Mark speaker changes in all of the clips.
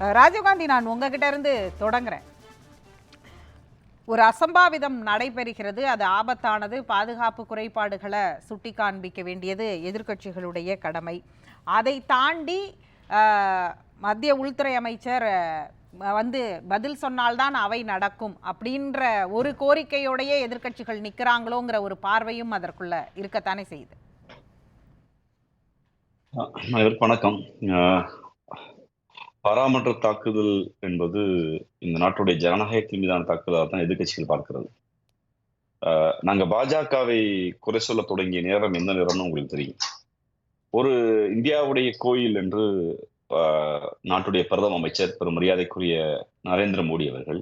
Speaker 1: ராஜீவ்காந்தி நான் உங்ககிட்ட இருந்து தொடங்குறேன். ஒரு அசம்பாவிதம் நடைபெறுகிறது. அது ஆபத்தானது. பாதுகாப்பு குறைபாடுகளை சுட்டி காண்பிக்க வேண்டியது எதிர்கட்சிகளுடைய கடமை. அதை தாண்டி அஹ், மத்திய உள்துறை அமைச்சர் வந்து பதில் சொன்னால்தான் அவை நடக்கும் அப்படின்ற ஒரு கோரிக்கையோடையே எதிர்கட்சிகள் நிற்கிறாங்களோங்கிற ஒரு பார்வையும் அதற்குள்ள இருக்கத்தானே செய்யுது.
Speaker 2: வணக்கம். பாராமன்ற தாக்குதல் என்பது இந்த நாட்டுடைய ஜனநாயகத்தின் மீதான தாக்குதலாக தான் எதிர்கட்சிகள் பார்க்கிறது. நாங்கள் நாங்க பாஜகவை குறை சொல்ல தொடங்கிய நேரம் எந்த நேரம்னு உங்களுக்கு தெரியும். ஒரு இந்தியாவுடைய கோயில் என்று நாட்டுடைய பிரதம அமைச்சர் பெரும் மரியாதைக்குரிய நரேந்திர மோடி அவர்கள்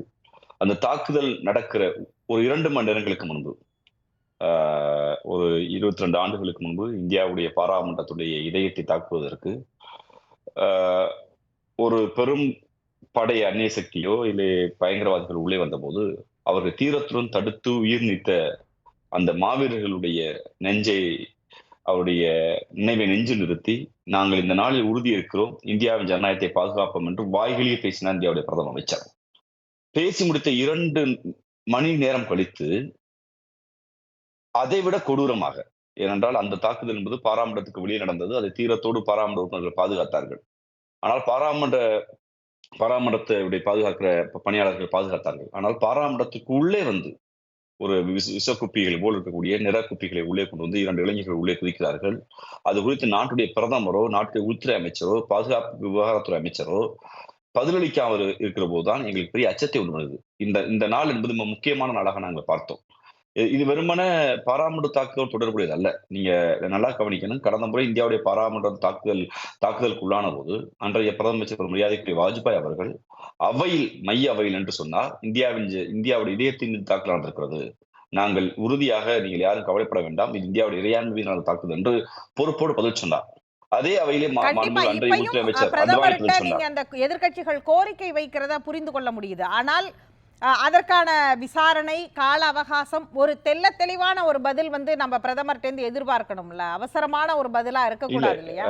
Speaker 2: அந்த தாக்குதல் நடக்கிற ஒரு இரண்டு மணி நேரங்களுக்கு முன்பு ஒரு இருபத்தி ரெண்டு ஆண்டுகளுக்கு முன்பு இந்தியாவுடைய பாராமன்றத்துடைய இதயத்தை தாக்குவதற்கு ஒரு பெரும் படை அந்நிய சக்தியோ இல்லை பயங்கரவாதிகள் உள்ளே வந்தபோது அவர்கள் தீரத்துடன் தடுத்து உயிர் நீத்த அந்த மாவீரர்களுடைய நெஞ்சை அவருடைய நினைவை நெஞ்சு நிறுத்தி நாங்கள் இந்த நாளில் உறுதி இருக்கிறோம். இந்தியாவின் ஜனநாயகத்தை பாதுகாப்போம் என்று வாய்களியே பேசினார் இந்தியாவுடைய பிரதம அமைச்சர். பேசி முடித்த இரண்டு மணி நேரம் கழித்து அதை விட கொடூரமாக ஏனென்றால் அந்த தாக்குதல் என்பது பாராமடத்துக்கு வெளியே நடந்தது. அதை தீரத்தோடு பாராமன்ற உறுப்பினர்கள் பாதுகாத்தார்கள். ஆனால் பாராமன்ற பாராமன்றத்தை பாதுகாக்கிற பணியாளர்கள் பாதுகாத்தார்கள். ஆனால் பாராமன்றத்துக்கு உள்ளே வந்து ஒரு விச விஷ குப்பிகள் போல் இருக்கக்கூடிய நிற குப்பிகளை உள்ளே கொண்டு வந்து இரண்டு இளைஞர்கள் உள்ளே குதிக்கிறார்கள். அது குறித்து நாட்டுடைய பிரதமரோ நாட்டுடைய உள்துறை அமைச்சரோ பாதுகாப்பு விவகாரத்துறை அமைச்சரோ பதிலளிக்காமல் இருக்கிற போதுதான் எங்களுக்கு பெரிய அச்சத்தை உண்டு இந்த இந்த நாள் என்பது முக்கியமான நாளாக நாங்கள் பார்த்தோம். இது- வெறுமனே பாராமன்ற தாக்குதல் தொடர்புடையது அல்ல. நீங்க நல்லா கவனிக்கணும். கடந்த முறை இந்தியாவுடைய பாராமன்ற தாக்குதல் தாக்குதலுக்குள்ளான போது அன்றைய பிரதம அமைச்சர் மரியாதைக்குரிய வாஜ்பாய் அவர்கள் அவையில் மைய அவையில் என்று சொன்னார் இந்தியாவின் இந்தியாவுடைய இதயத்தின் மீது தாக்குதல் நடந்திருக்கிறது. நாங்கள் உறுதியாக நீங்கள் யாரும் கவலைப்பட வேண்டாம். இது இந்தியாவுடைய இறையாண்மை மீதான தாக்குதல் என்று பொறுப்போடு பதில் சொன்னார். அதே அவையிலே அன்றைய
Speaker 1: நீங்க அந்த எதிர்க்கட்சிகள் கோரிக்கை வைக்கிறதா புரிந்து கொள்ள முடியுது. ஆனால் அதற்கான விசாரணை கால அவகாசம் ஒரு தெள்ள தெளிவான ஒரு பதில் வந்து நம்ம பிரதமர்கிட்ட இருந்து எதிர்பார்க்கணும்ல? அவசரமான ஒரு பதிலா இருக்கக்கூடாது இல்லையா?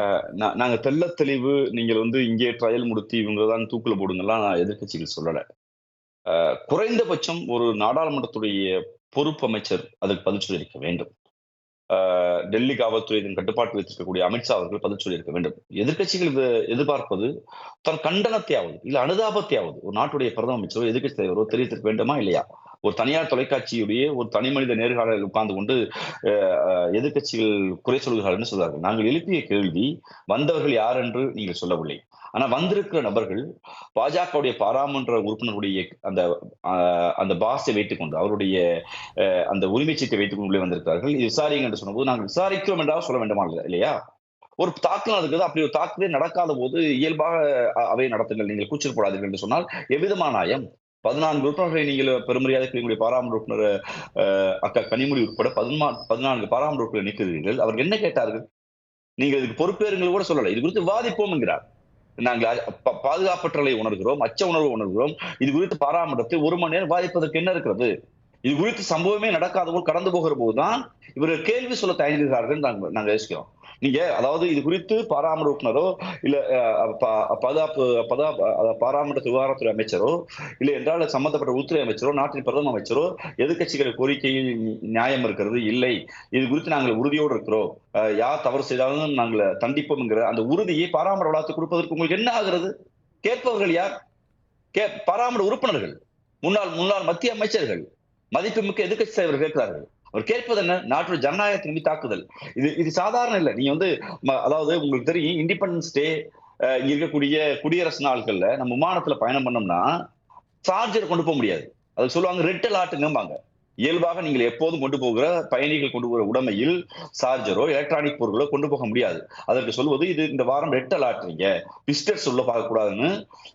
Speaker 2: நாங்க தெள்ள தெளிவு நீங்கள் வந்து இங்கே ட்ரையல் முடித்து இவங்க தான் தூக்குல போடுங்கலாம் நான் எதிர்க்கட்சிகள் சொல்லல. குறைந்தபட்சம் ஒரு நாடாளுமன்றத்துடைய பொறுப்பு அமைச்சர் அதுக்கு பதில் சொல்லியிருக்க வேண்டும். டெல்லி காவல்துறையின் கட்டுப்பாட்டில் கட்டுப்பாட்டு வைத்திருக்கக்கூடிய அமித்ஷா அவர்கள் பதில் சொல்லியிருக்க வேண்டும். எதிர்க்கட்சிகள் இது எதிர்பார்ப்பது தன் கண்டனத்தையாவது இல்லை அனுதாபத்தையாவது ஒரு நாட்டுடைய பிரதம அமைச்சரோ எதிர்கட்சி தலைவரோ தெரிவித்திருக்க வேண்டுமா இல்லையா? ஒரு தனியார் தொலைக்காட்சியுடைய ஒரு தனி மனித நேர்காணலில் உட்கார்ந்து கொண்டு எதிர்கட்சிகள் அஹ், எதிர்க்கட்சிகள் குறை சொல்கிறார்கள் சொல்றார்கள் நாங்கள் எழுப்பிய கேள்வி வந்தவர்கள் யார் என்று நீங்கள் சொல்லவில்லை. ஆனா வந்திருக்கிற நபர்கள் பாஜகவுடைய பாராளுமன்ற உறுப்பினருடைய அந்த அந்த பாஸை வைத்துக்கொண்டு அவருடைய அஹ், அந்த உரிமை சீட்டை வைத்துக் கொண்டு உள்ளே வந்திருக்கிறார்கள். இது விசாரிங்க என்று சொன்னபோது நாங்கள் விசாரிக்கிறோம் என்றால் சொல்ல வேண்டுமா இல்லையா? ஒரு தாக்குதல் நடக்குது. அப்படி ஒரு தாக்குதலே நடக்காத போது இயல்பாக அவை நடத்துங்கள். நீங்கள் கூச்சல் போடாதீர்கள் என்று சொன்னால் எவ்விதமான நியாயம்? பதினான்கு உறுப்பினர்களை நீங்கள் பெருமரியாதைக்கு உங்களுடைய பாராளுமன்ற உறுப்பினர் அக்கா கனிமொழி உட்பட பதினா பதினான்கு பாராளுமன்ற உறுப்பினர் நிற்கிறீர்கள் அவர்கள் என்ன கேட்டார்கள்? நீங்கள் இதுக்கு பொறுப்பேறுங்கள் கூட சொல்லலை. இது குறித்து வாதிப்போம் என்கிறார். நாங்கள் பாதுகாப்பற்றலை உணர்கிறோம் அச்ச உணர்வு உணர்கிறோம். இது குறித்து பாராமன்றத்தை ஒரு மணி நேரம் வாதிப்பதற்கு என்ன இருக்கிறது? இது குறித்து சம்பவமே நடக்காத போது கடந்து போகிற போதுதான் இவர்கள் கேள்வி சொல்ல தயங்குகிறார்கள் நாங்கள் நாங்கள் யோசிக்கிறோம். நீங்க அதாவது இது குறித்து பாராமர உறுப்பினரோ இல்ல பாதுகாப்பு பாதுகாப்பு பாராமன்ற விவகாரத்துறை அமைச்சரோ இல்லை என்றால் சம்பந்தப்பட்ட உள்துறை அமைச்சரோ நாட்டின் பிரதம அமைச்சரோ எதிர்கட்சிகள் கோரிக்கையில் நியாயம் இருக்கிறது இல்லை. இது குறித்து நாங்கள் உறுதியோடு இருக்கிறோம். யார் தவறு செய்தாலும் நாங்கள் தண்டிப்போம்ங்கிற அந்த உறுதியை பாராமர வளாத்து கொடுப்பதற்கு உங்களுக்கு என்ன ஆகிறது? கேட்பவர்கள் யார்? கே பாராமர உறுப்பினர்கள். முன்னாள் முன்னாள் மத்திய அமைச்சர்கள். மதிப்புமிக்க எதிர்க்கட்சி தலைவர் கேட்கிறார்கள். அவர் கேட்பது என்ன? நாட்டோட ஜனநாயகத்தின் மீது தாக்குதல். இது இது சாதாரண இல்லை. நீங்க வந்து அதாவது உங்களுக்கு தெரியும் இண்டிபெண்டன்ஸ் டே இங்க இருக்கக்கூடிய குடியரசு நாட்கள்ல நம்ம விமானத்துல பயணம் பண்ணோம்னா சார்ஜர் கொண்டு போக முடியாது. அது சொல்லுவாங்க ரெட் அலாட்டுங்கம்பாங்க இயல்பாக நீங்கள் எப்போதும் கொண்டு போகிற பயணிகள் கொண்டு போகிற உடமையில் சார்ஜரோ எலக்ட்ரானிக் பொருட்களோ கொண்டு போக முடியாது. அதற்கு சொல்வது இது இந்த வாரம் ரெட் அலாட்டுறீங்க பிஸ்டர்ஸ் உள்ள பார்க்கக்கூடாதுன்னு.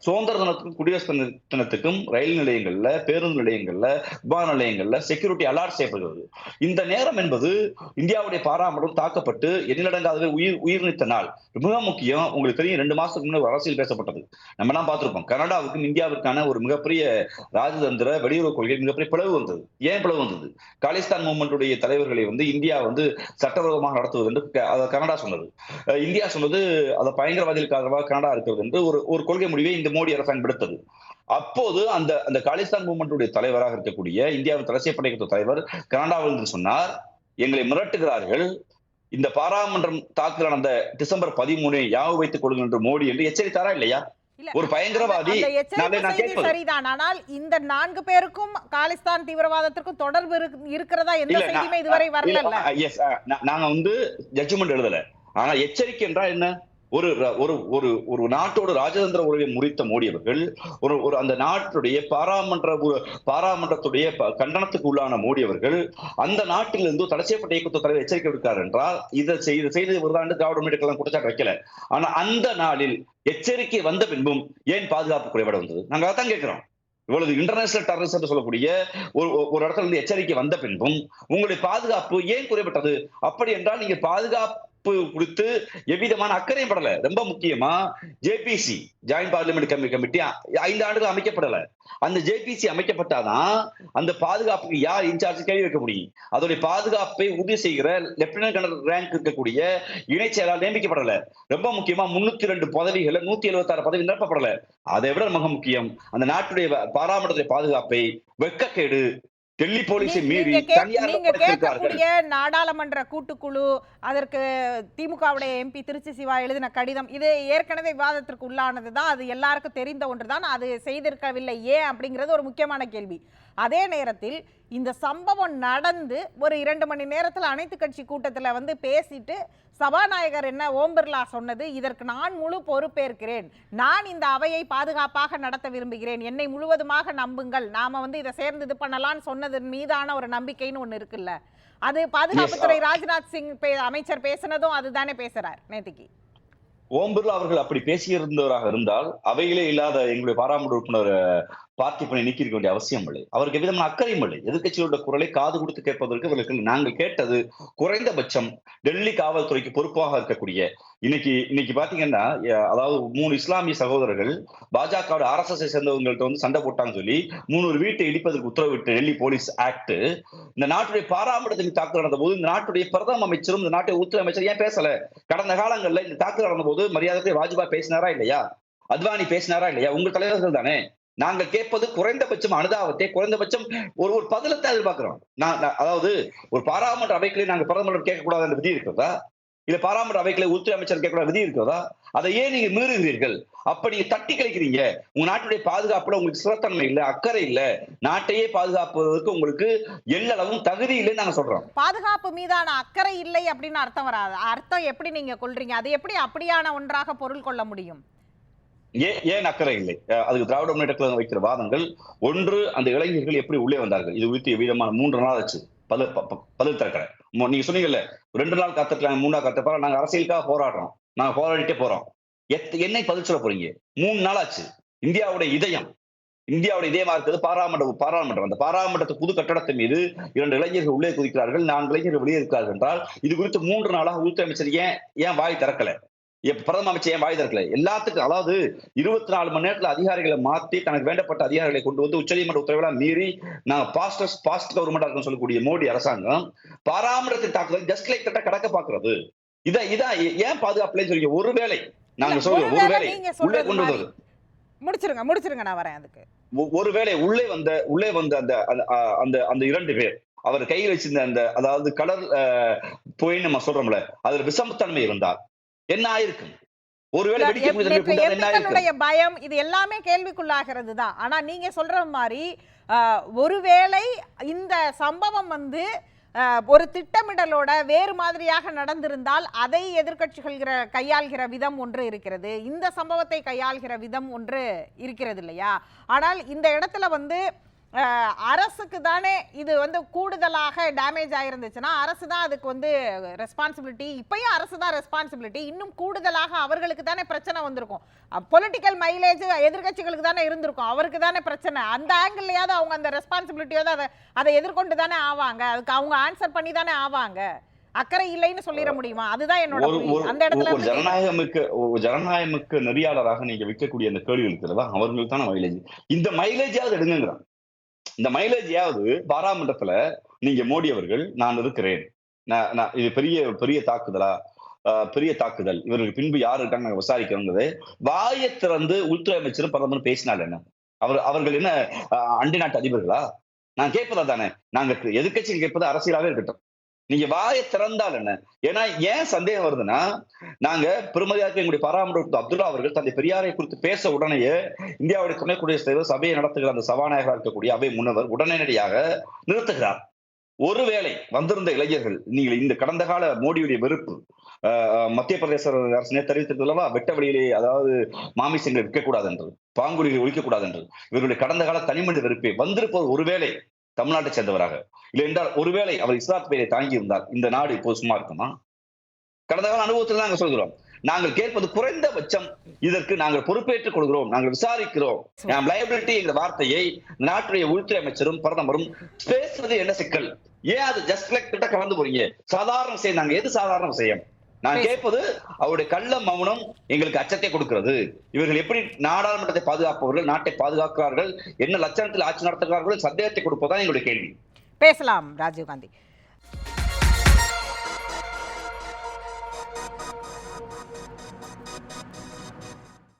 Speaker 2: சுதந்திர தினத்துக்கும் குடியரசு தினத்துக்கும் ரயில் நிலையங்கள்ல பேருந்து நிலையங்கள்ல விமான நிலையங்கள்ல செக்யூரிட்டி அலாட் செய்யப்படுகிறது இந்த நேரம் என்பது இந்தியாவுடைய பாராமரம் தாக்கப்பட்டு எண்ணிலடங்காதவே உயிர் உயிர் நீத்த நாள். மிக முக்கியம் உங்களுக்கு தெரியும் ரெண்டு மாசத்துக்கு முன்னாடி அரசியல் பேசப்பட்டது. நம்ம எல்லாம் பார்த்திருப்போம். கனடாவுக்கும் இந்தியாவிற்கான ஒரு மிகப்பெரிய ராஜதந்திர வெளியுறவு கொள்கை மிகப்பெரிய பிளவு வந்தது. ஏன் பிளவு வந்தது? காலிஸ்தான் மூவ்மெண்ட்டுடைய தலைவர்களை வந்து இந்தியா வந்து சட்டவிரோதமாக நடத்துவது என்று அதை கனடா சொன்னது. இந்தியா சொன்னது அதை பயங்கரவாதிகளுக்கு ஆதரவாக கனடா இருக்கிறது என்று ஒரு ஒரு கொள்கை முடிவை இந்த மோடி அரசாங்கம் எடுத்தது அப்போது அந்த அந்த காலிஸ்தான் மூவ்மெண்ட்டுடைய தலைவராக இருக்கக்கூடிய இந்தியாவின் தலைசிய படையெடுத்த தலைவர் கனடாவில் இருந்து சொன்னார் எங்களை மிரட்டுகிறார்கள். இந்த பாராளுமன்றம் தாக்குதல் நடந்த டிசம்பர் பதிமூணு யாவு வைத்துக் கொள்ளுங்கள் என்று மோடி என்று எச்சரித்தாரா இல்லையா? ஒரு பயங்கரவாதி.
Speaker 1: சரிதான். ஆனால் இந்த நான்கு பேருக்கும் காலிஸ்தான் தீவிரவாதத்திற்கும் தொடர்பு இருக்கு- இருக்கிறதா எந்த செய்தியுமே இதுவரை வரல
Speaker 2: நாங்க வந்து ஜட்ஜ்மெண்ட் எழுதல. ஆனா எச்சரிக்கை என்றால் என்ன? ஒரு ஒரு ஒரு ஒரு நாட்டோட ராஜதந்திர உறவை முறித்த மோடி அவர்கள் ஒரு ஒரு அந்த நாட்டுடைய பாராமன்ற பாராமன்றத்துடைய கண்டனத்துக்கு உள்ளான மோடி அவர்கள் அந்த நாட்டிலிருந்து தடை செய்யப்பட்ட இயக்கத்தை தலைவர் எச்சரிக்கை விடுக்கார் என்றால் இதை செய்து செய்தது ஒரு ஆண்டு திராவிட முன்னேற்ற குற்றச்சாட்டு வைக்கல. ஆனா அந்த நாளில் எச்சரிக்கை வந்த பின்பும் ஏன் பாதுகாப்பு குறைபாடு வந்தது? நாங்க அதான் கேட்கிறோம். இவ்வளவு இன்டர்நேஷனல் டெரரிஸ்ட் என்று சொல்லக்கூடிய ஒரு ஒரு- ஒரு இடத்துல இருந்து எச்சரிக்கை வந்த பின்பும் உங்களுடைய பாதுகாப்பு ஏன் குறைபட்டது? அப்படி என்றால் நீங்க பாதுகாப்பு குறித்து எவ்விதமான அக்கறையும் படல. ரொம்ப முக்கியமா ஜேபிசி ஜாயின்ட் பார்லிமெண்ட் கமி கமிட்டி ஐந்து ஆண்டுகள் அமைக்கப்படல. அந்த ஜேபிசி அமைக்கப்பட்டாதான் அந்த பாதுகாப்புக்கு யார் இன்சார்ஜ் கேள்வி வைக்க முடியும். அதோடைய பாதுகாப்பை உறுதி செய்கிற லெப்டினன்ட் கர்னல் ரேங்க் இருக்கக்கூடிய இணை செயலாளர் நியமிக்கப்படல. ரொம்ப முக்கியமா முன்னூத்தி ரெண்டு பதவிகளை நூத்தி எழுபத்தி ஆறு பதவி நிரப்பப்படல. அதை விட மிக முக்கியம் அந்த நாட்டுடைய பாராமட்டத்துடைய பாதுகாப்பை வெக்கக்கேடு டெல்லி போலீஸை மீறி
Speaker 1: நீங்க கேட்கக்கூடிய நாடாளுமன்ற கூட்டுக்குழு அதற்கு திமுகவுடைய எம்பி திருச்சி சிவா எழுதின கடிதம் இது ஏற்கனவே விவாதத்திற்கு உள்ளானது தான் அது எல்லாருக்கும் தெரிந்த ஒன்றுதான் அது செய்திருக்கவில்லை ஏன் அப்படிங்கிறது ஒரு முக்கியமான கேள்வி. அதே நேரத்தில் இந்த சம்பவம் நடந்து ஒரு இரண்டு மணி நேரத்தில் அனைத்து கட்சி கூட்டத்தில் வந்து பேசிட்டு சபாநாயகர் என்ன ஓம் பிர்லா சொன்னது இதற்கு நான் முழு பொறுப்பேற்கிறேன். நான் இந்த அவையை பாதுகாப்பாக நடத்த விரும்புகிறேன். என்னை முழுவதுமாக நம்புங்கள். நாம வந்து இதை சேர்ந்து இது பண்ணலாம்னு சொன்னதன் மீதான ஒரு நம்பிக்கைன்னு ஒண்ணு இருக்குல்ல. அது பாதுகாப்புத்துறை ராஜ்நாத் சிங் அமைச்சர் பேசினதும் அதுதானே பேசுறார் நேத்திக்கு.
Speaker 2: ஓம் பிர்லா அவர்கள் அப்படி பேசியிருந்தவராக இருந்தால் அவையிலே இல்லாத எங்களுடைய பாராளுமன்ற உறுப்பினர் அஹ், பார்ட்டி பணி நீக்கி இருக்க வேண்டிய அவசியம் இல்லை. அவருக்கு எவ்விதமான அக்கறையும் இல்லை. எதிர்க்கட்சியோட குரலை காது கொடுத்து கேட்பதற்கு இவர்களுக்கு நாங்கள் கேட்டது குறைந்தபட்சம் டெல்லி காவல்துறைக்கு பொறுப்பாக இருக்கக்கூடிய இன்னைக்கு இன்னைக்கு பாத்தீங்கன்னா அதாவது மூணு இஸ்லாமிய சகோதரர்கள் பாஜகவோட ஆர்எஸ்எஸ் சேர்ந்தவங்கள்ட்ட வந்து சண்டை போட்டான்னு சொல்லி மூணு வீட்டை இடிப்பதற்கு உத்தரவிட்டு டெல்லி போலீஸ் ஆக்ட் இந்த நாட்டுடைய பாராமட்டத்துக்கு தாக்குதல் நடந்த போது இந்த நாட்டுடைய பிரதம அமைச்சரும் இந்த நாட்டுடைய உள்துறை அமைச்சர் ஏன் பேசல? கடந்த காலங்கள்ல இந்த தாக்குதல் நடந்த போது மரியாதை வாஜ்பாய் பேசினாரா இல்லையா? அத்வானி பேசினாரா இல்லையா? உங்க தலைவர்கள் தானே. நாங்கள் கேட்பது குறைந்தபட்சம் அனுதாபத்தை குறைந்தபட்சம் ஒரு ஒரு பதிலத்தை எதிர்பார்க்கிறோம். நான் நான் அதாவது ஒரு பாராளுமன்ற அவைகளை நாங்கள் பிரதமர் கேட்கக்கூடாது என்ற விதி இருக்கிறதா? இல்ல பாராளுமன்ற அவைகளை உள்துறை அமைச்சர் கேட்கக்கூடாத விதி இருக்கிறதா அதை ஏன் நீங்க மீறுகிறீர்கள்? அப்படி நீங்க தட்டி கழிக்கிறீங்க. உங்க நாட்டுடைய பாதுகாப்புல உங்களுக்கு சிறத்தன்மை இல்ல அக்கறை இல்ல. நாட்டையே பாதுகாப்பதற்கு உங்களுக்கு எல்லளவும் தகுதி இல்லைன்னு நாங்க சொல்றோம்.
Speaker 1: பாதுகாப்பு மீதான அக்கறை இல்லை அப்படின்னு அர்த்தம் வராது. அர்த்தம் எப்படி நீங்க கொள்றீங்க? அது எப்படி அப்படியான ஒன்றாக பொருள் கொள்ள முடியும்?
Speaker 2: ஏன் ஏன் அக்கறை இல்லை? அதுக்கு திராவிட முன்னேற்ற கழகம் வைக்கிற வாதங்கள் ஒன்று அந்த இளைஞர்கள் எப்படி உள்ளே வந்தார்கள்? இது குறித்து விதமான மூன்று நாள் ஆச்சு? பதில் பதில் திறக்கிறேன் நீங்க சொன்னீங்கல்ல ரெண்டு நாள் காத்துட்டாங்க மூணு நாள் காத்துப்பா நாங்க அரசியலுக்காக போராடுறோம். நாங்க போராடிட்டே போறோம். எத் என்னை பதில் சொல்ல போறீங்க? மூணு நாள் ஆச்சு. இந்தியாவுடைய இதயம் இந்தியாவுடைய இதயமா இருக்கிறது பாராளுமன்ற பாராளுமன்றம். அந்த பாராளுமன்றத்து புது கட்டடத்தின் மீது இரண்டு இளைஞர்கள் உள்ளே குதிக்கிறார்கள். நான்கு இளைஞர்கள் வெளியே இருக்கிறார்கள் என்றால் இது குறித்து மூன்று நாளாக உள்துறை அமைச்சர் ஏன் ஏன் வாய் திறக்கல? பிரதம அமைச்சர் ஏன் வாய் திறக்கல. எல்லாத்துக்கும் அதாவது இருபத்தி நாலு மணி நேரத்துல அதிகாரிகளை மாத்தி தனக்கு வேண்டப்பட்ட அதிகாரிகளை கொண்டு வந்து உச்சநீதிமன்ற உத்தரவெல்லாம் மீறி நாங்க பாஸ்டர்ஸ் பாஸ்ட் கவர்மெண்டா இருக்கோம் சொல்லக்கூடிய மோடி அரசாங்கம் பாராமரத்தின் தாக்குதல் ஜஸ்ட் லைக் தட்ட கடக்க பாக்குறது. இதை இதான் ஏன் பாதுகாப்புலன்னு சொல்லி ஒருவேளை நாங்க சொல்றோம்
Speaker 1: ஒருவேளை
Speaker 2: உள்ளே கொண்டு. வந்தது.
Speaker 1: முடிச்சிருங்க முடிச்சிருங்க நான் வரேன் அதுக்கு.
Speaker 2: ஒருவேளை உள்ளே வந்த உள்ளே வந்த அந்த அந்த- அந்த இரண்டு பேர் அவர் கையில் வச்சிருந்த அந்த அதாவது கடல் போய் நம்ம சொல்றோம்ல அதுல விஷமத்தன்மை இருந்தால் என்ன ஆயிருக்கும்? ஒருவேளை
Speaker 1: பயம்? இது எல்லாமே கேள்விக்குள்ளாகிறது தான் ஆனா நீங்க சொல்ற மாதிரி ஒருவேளை இந்த சம்பவம் வந்து ஒரு திட்டமிடலோட வேறு மாதிரியாக நடந்திருந்தால் அதை எதிர்க்கட்சிகள் கிர- கையாள்கிற விதம் ஒன்று இருக்கிறது. இந்த சம்பவத்தை கையாள்கிற விதம் ஒன்று இருக்கிறது இல்லையா? ஆனால் இந்த இடத்துல வந்து அரசுக்கு தானே இது வந்து கூடுதலாக டேமேஜ் ஆயிருந்துச்சுன்னா அரசு தான் அதுக்கு வந்து ரெஸ்பான்சிபிலிட்டி இப்பயும் அரசு தான் ரெஸ்பான்சிபிலிட்டி இன்னும் கூடுதலாக அவர்களுக்கு தானே பிரச்சனை வந்திருக்கும். பொலிட்டிக்கல் மைலேஜ் எதிர்க்கட்சிகளுக்கு தானே இருந்திருக்கும். அவருக்கு தானே பிரச்சனை. அந்த ஆங்கிள்லயாவது அவங்க அந்த ரெஸ்பான்சிபிலிட்டியோட அதை அதை எதிர்கொண்டு தானே ஆவாங்க. அதுக்கு அவங்க ஆன்சர் பண்ணி தானே ஆவாங்க. அக்கறை இல்லைன்னு சொல்லிட முடியுமா? அதுதான் என்னோட அந்த இடத்துல.
Speaker 2: ஜனநாயகமிக்க ஜனநாயகமிக்க நெறியாளராக நீங்க வைக்கக்கூடிய அந்த கேள்வி இருக்கிறதா அவர்களுக்கு தானே மைலேஜ் இந்த மைலேஜாவது எடுங்கிறான் இந்த மைலேஜையாவது பாராமன்றத்துல நீங்க மோடி அவர்கள் நான் இருக்கிறேன். நான் நான் இது பெரிய பெரிய தாக்குதலா? பெரிய தாக்குதல். இவர்களுக்கு பின்பு யார் இருக்காங்க நாங்க விசாரிக்கிறோங்கிறது வாயை திறந்து உள்துறை அமைச்சரும் பிரதமரும் பேசினால் என்ன? அவர் அவர்கள் என்ன ஆஹ் அண்டை நாட்டு அதிபர்களா? நான் கேட்பதா தானே நாங்க எதிர்க்கட்சி கேட்பது அரசியலாவே இருக்கட்டும். நீங்க வாயை திறந்தால் என்ன? ஏன்னா ஏன் சந்தேகம் வருதுன்னா நாங்க பெருமதியாக எங்களுடைய பாராமரிப்பு அப்துல்லா அவர்கள் தந்தை பெரியாரை குறித்து பேச உடனேயே இந்தியாவுடைய துணை குடியரசுத் தலைவர் சபையை நடத்துகிற அந்த சபாநாயகராக இருக்கக்கூடிய அவை முன்னவர் உடனடியாக நிறுத்துகிறார். ஒருவேளை வந்திருந்த இளைஞர்கள் நீங்கள் இந்த கடந்த கால மோடியுடைய வெறுப்பு ஆஹ் மத்திய பிரதேச அரசு நேற்று அறிவித்திருந்தல்லவா வெட்ட வழியிலே அதாவது மாமிசங்களை விற்கக்கூடாது என்று பாங்குடிகளை ஒழிக்கக்கூடாது என்று இவருடைய கடந்த கால தனிமனித வெறுப்பை வந்திருப்பது ஒருவேளை தமிழ்நாட்டை சேர்ந்தவராக. இல்லை என்றால் ஒருவேளை அவர் இஸ்லாத் பெயரை தாங்கி இருந்தால் இந்த நாடு இப்போ சும்மா இருக்குமா? கடந்த கால அனுபவத்தில் நாங்கள் சொல்கிறோம் நாங்கள் கேட்பது குறைந்தபட்சம் இதற்கு நாங்கள் பொறுப்பேற்றுக் கொள்கிறோம் நாங்கள் விசாரிக்கிறோம். லைபிலிட்டி என்ற வார்த்தையை நாட்டுடைய உள்துறை அமைச்சரும் பிரதமரும் பேசுறது என்ன சிக்கல்? ஏன் அது ஜஸ்ட் லைக் கிட்ட கலந்து போறீங்க? சாதாரண செய்ய நாங்க எது சாதாரண செய்யும் நான். கேட்பது அவருடைய கள்ள மௌனம் எங்களுக்கு அச்சத்தை கொடுக்கிறது. இவர்கள் எப்படி நாடாளுமன்றத்தை பாதுகாப்பவர்கள் நாட்டை பாதுகாக்கிறார்கள் என்ன லட்சணத்தில் ஆட்சி நடத்துகிறார்கள் சந்தேகத்தை கொடுப்பதுதான் எங்களுடைய கேள்வி.
Speaker 1: பேசலாம் ராஜீவ்காந்தி